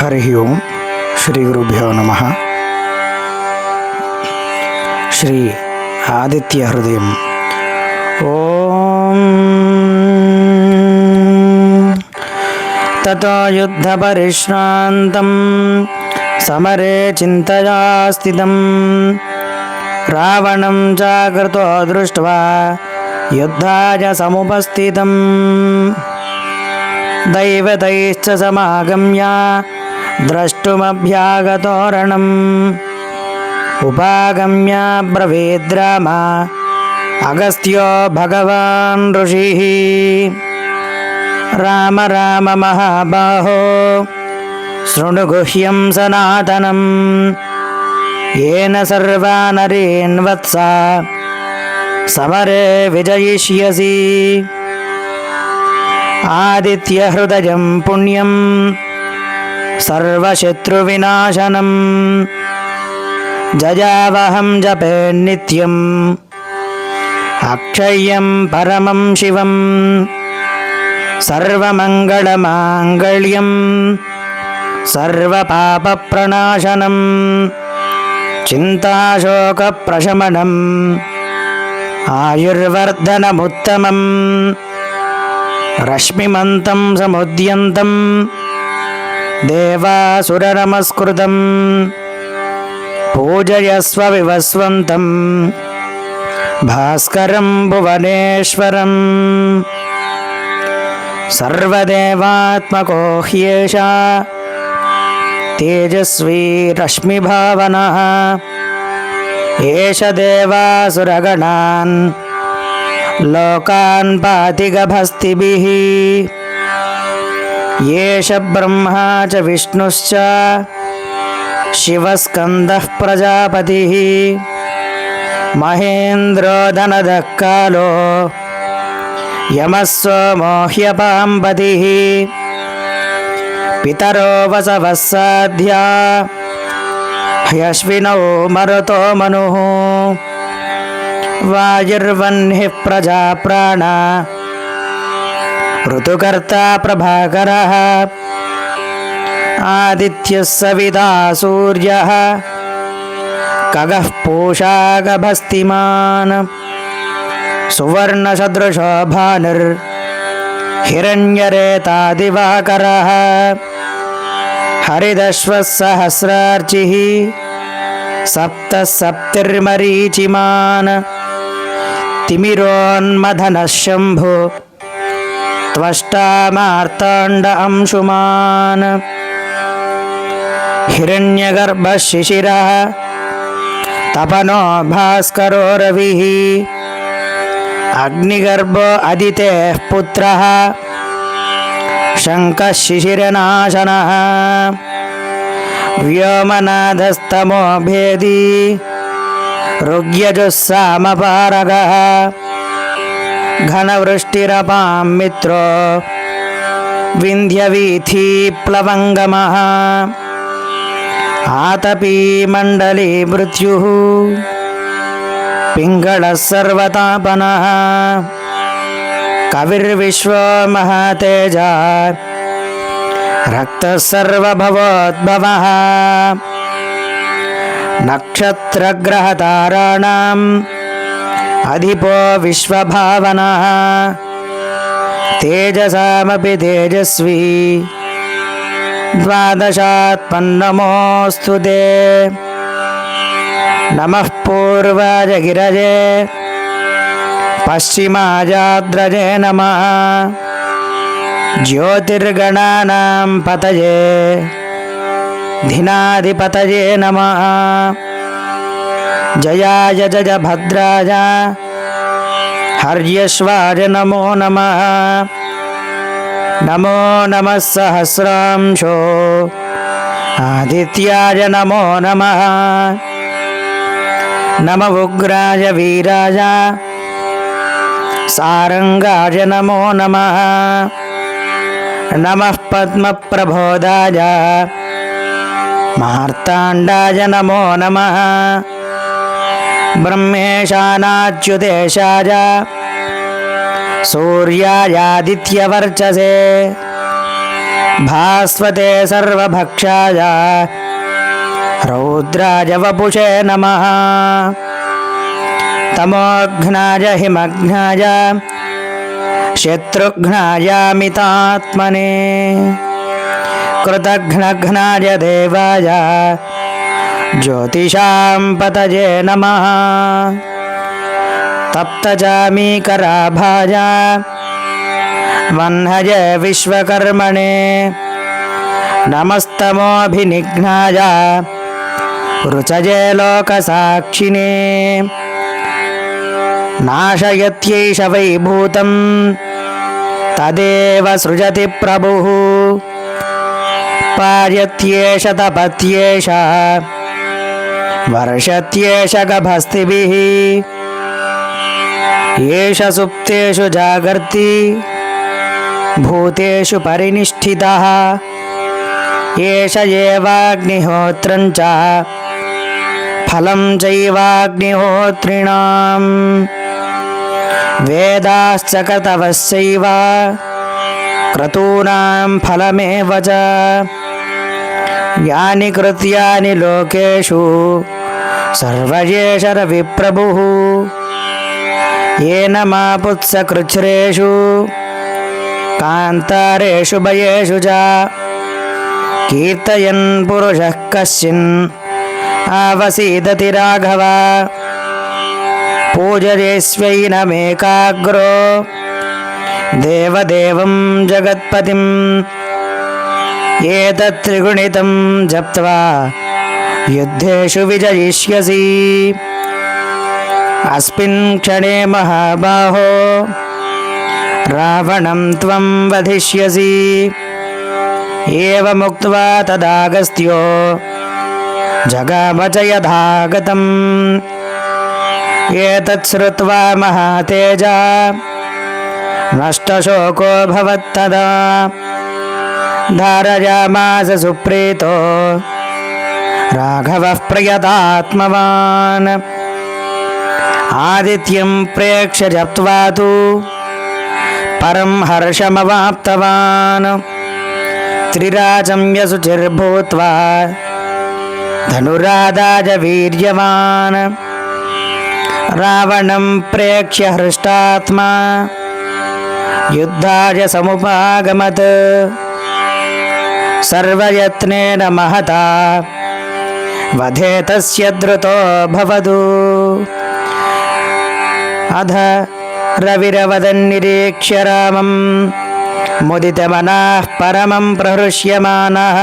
హరి ఓం శ్రీ గురుభ్యో నమ శ్రీ ఆదిత్య హృదయం ఓం తతో యుద్ధ పరిశ్రాంతం సమరే చింతయా స్థితం రావణం జాగ్రతో దృష్ట్వా యుద్ధాయ సముపస్థితం दैवतैश्च समागम्य द्रष्टुमभ्यागतोरणम् उपागम्य ब्रवीद्राम अगस्त्यो भगवान् ऋषिः राम राम महाबाहो शृणु गुह्यं सनातनम् येन सर्वा नरीन् वत्स समरे विजयिष्यसि आदित्यहृदयं पुण्यं सर्वशत्रुविनाशनं जयावहं जपे नित्यम्। अक्षय्यं परमं शिवं सर्वमङ्गलमाङ्गल्यं सर्वपापप्रणाशनं चिन्ताशोकप्रशमनम्। आयुर्वर्धनमुत्तमम्। रश्मिमन्तं समुद्यन्तं देवासुरनमस्कृतं पूजयस्व विवस्वन्तं भास्करं भुवनेश्वरम् सर्वदेवात्मको ह्येषा तेजस्वी रश्मिभावनः एष देवासुरगणान् लोकान् पातिगभस्तिभिः ఏష బ్రహ్మా చ విష్ణుశ్చ శివస్కంద ప్రజాపతి మహేంద్రోధనద కాలో యమస్వమోహ్యపాంపతి పితరో వసవసాధ్యా హ్యశ్వినౌ మరుతో మను వాయుర్వహ్ని ప్రజా ప్రాణ ఋతుకర్త ప్రభాకర ఆదిత్య సవితా సూర్య ఖగ పూషాగభస్తిమాన్ సువర్ణసదృశో భానుర్ హిరణ్యరేతాదివాకర హరిదశ్వసహస్రార్చి సప్త సప్తిర్మరీచిమాన్ తిమిరోన్మధన శంభు त्वष्टामार्ताण्ड अंशुमान् हिरण्यगर्भः शिशिरः तपनो भास्करो रविः अग्निगर्भो अदितेः पुत्रः शङ्कः शिशिरनाशनः व्योमनाथस्तमो भेदी ऋग्यजुस्सामपारगः घनवृष्टिरपां मित्रो विन्ध्यवीथीप्लवङ्गमः आतपी मण्डली मृत्युः पिङ्गळः सर्वतापनः कविर्विश्वो महातेजा रक्तः सर्वभवोद्भवः नक्षत्रग्रहताराणाम् अधिपो विश्वभावनः। तेजसामपि तेजस्वी। द्वादशात्मन्नमोऽस्तु ते। नमः पूर्वाय गिरजे पश्चिमाजाद्रजे नमः। ज्योतिर्गणानां पतये। धिनाधिपतये नमः। జయాయ జయ భద్రాయ హర్యశ్వాయ నమో నమ నమో నమ సహస్రాంశో ఆదిత్యాయ నమో నమ నమ ఉగ్రాయ వీరాయ సారంగాయ నమో నమ నమ పద్మప్రబోధాయ మార్తాండాయ నమో నమ ब्रह्मेशानाच्युतेशाय सूर्यायादित्यवर्चसे भास्वते सर्वभक्षाय रौद्राय वपुषे नमः। तमोघ्नाय हिमघ्नाय शत्रुघ्नायामितात्मने। कृतघ्नघ्नाय देवाय జ్యోతిషాం పతజే నమ తప్తజామీకరాభాయ వహ్నయ విశ్వకర్మణే నమస్తమోభినిఘ్నాయ రుచజే లోకసాక్షిణే నాశయత్యైష వై భూతం తదేవ సృజతి ప్రభుః పార్యత్యేష తపత్యేష वर्षत्येष गभस्तिभिः एष सुप्तेषु जागर्ति, भूतेषु परिनिष्ठितः, एष एवाग्निहोत्रं च, फलं चैवाग्निहोत्रिणाम्। वेदाश्च कर्तवश्चैव क्रतूनां फलमेव च। యాని కృత్యాని లోకేషు సర్వజేషర విప్రభు ఏన మా పుత్సకృచ్ఛ్రేషు కాంతారేషు భయేషు చ కీర్తయన్ పురుష కశ్చిన్ ఆవసీదతి రాఘవ పూజయేస్వైనమేకాగ్రో దేవదేవం జగత్పతిం ఏతత్త్రిగుణితం జప్త్వా యుద్ధేషు విజయిష్యసి అస్మిన్ క్షణే మహాబాహో రావణం త్వం వధిష్యసి ఏవముక్త్వా తదాగస్త్యో జగామచ యథాగతం ఏతత్శ్రుత్వా మహాతేజ నష్టశోకో భవత్తదా धारयामास सुप्रीतो राघवः प्रयतात्मवान् आदित्यं प्रेक्ष्य जप्त्वा तु परं हर्षमवाप्तवान् त्रिराजं यसुचिर्भूत्वा धनुरादाय वीर्यवान् रावणं प्रेक्ष्य हृष्टात्मा युद्धाय समुपागमत् सर्वयत्नेन महता वधे तस्य द्रुतो भवतु अध रविरवदन्निरीक्ष्य रामं मुदितमनाः परमं प्रहृष्यमानः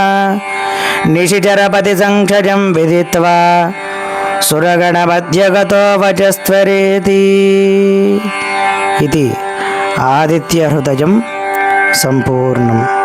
निशिचरपतिसङ्क्षजं विदित्वा सुरगणमध्यगतो वचस्त्वरेति इति आदित्यहृदयं सम्पूर्णम्